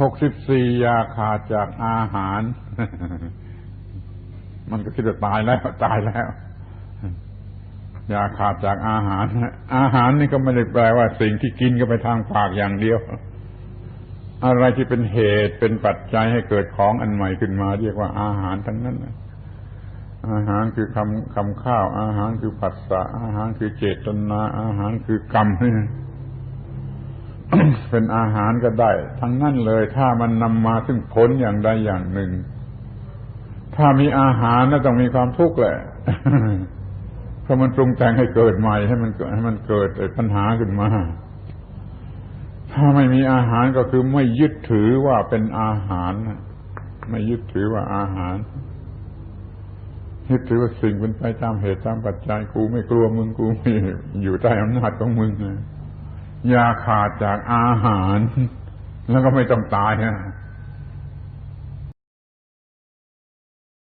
หกสิบสี่ยาขาดจากอาหาร มันก็คิดว่าตายแล้ว ตายแล้วยาขาดจากอาหาร อาหารนี่ก็ไม่ได้แปลว่า สิ่งที่กินก็ไปทางปากอย่างเดียว อะไรที่เป็นเหตุเป็นปัจจัยให้เกิดของอันใหม่ขึ้นมา เรียกว่าอาหารทั้งนั้นอาหารคือคำคำข้าว อาหารคือผัสสะอาหารคือเจตนา อาหารคือกรรมเเป็นอาหารก็ได้ ทั้งนั้นเลย ถ้ามันนำมาซึ่งผลอย่างใดอย่างหนึ่ง ถ้ามีอาหารน่าต้องมีความทุกข์แหละเพราะมันปรุงแต่งให้เกิดใหม่ให้มันเกิดให้มันเกิดปัญหาขึ้นมา ถ้าไม่มีอาหารก็คือไม่ยึดถือว่าเป็นอาหารไม่ยึดถือว่าอาหารยึดถือว่าสิ่งเป็นไปตามเหตุตามปัจจัยกูไม่กลัวมึงกูไม่อยู่ใต้อำนาจของมึงนะ ยาขาดจากอาหาร แล้วก็ไม่ต้องตายนะ